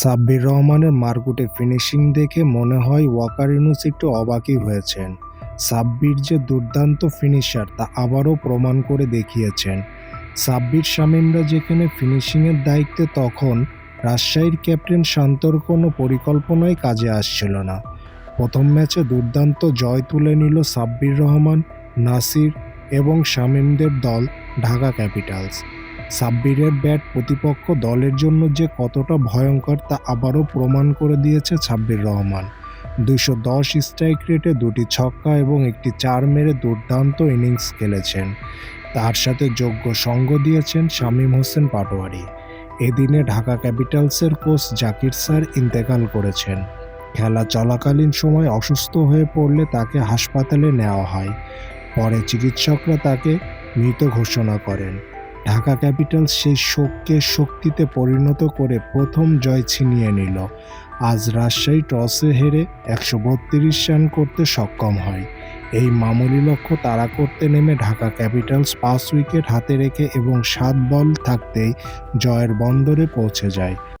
সাব্বির রহমানের মারকুটে ফিনিশিং দেখে মনে হয় ওয়াকার ইউনুস একটু অবাকই হয়েছেন। সাব্বির যে দুর্দান্ত ফিনিশার তা আবারও প্রমাণ করে দেখিয়েছেন। সাব্বির শামীমরা যেখানে ফিনিশিংয়ের দায়িত্বে তখন রাজশাহীর ক্যাপ্টেন শান্তর কোনো পরিকল্পনাই কাজে আসছিল না। প্রথম ম্যাচে দুর্দান্ত জয় তুলে নিল সাব্বির রহমান, নাসির এবং শামীমদের দল, ঢাকা ক্যাপিটালস। সাব্বিরের ব্যাট প্রতিপক্ষ দলের জন্য যে কতটা ভয়ঙ্কর তা আবারও প্রমাণ করে দিয়েছে সাব্বির রহমান। দুশো দশ স্ট্রাইক রেটে দুটি ছক্কা এবং একটি চার মেরে দুর্দান্ত ইনিংস খেলেছেন। তার সাথে যোগ্য সঙ্গ দিয়েছেন শামীম হোসেন পাটোয়ারি। এদিনে ঢাকা ক্যাপিটালসের কোচ জাকির স্যার ইন্তেকাল করেছেন। খেলা চলাকালীন সময় অসুস্থ হয়ে পড়লে তাকে হাসপাতালে নেওয়া হয়। পরে চিকিৎসকরা তাকে মৃত ঘোষণা করেন। ঢাকা ক্যাপিটালস সেই শোককে শক্তিতে পরিণত করে প্রথম জয় ছিনিয়ে নিল। আজ রাজশাহী টসে হেরে একশো বত্রিশ রান করতে সক্ষম হয়। এই মামুলি লক্ষ্য তারা করতে নেমে ঢাকা ক্যাপিটালস পাঁচ উইকেট হাতে রেখে এবং সাত বল থাকতেই জয়ের বন্দরে পৌঁছে যায়।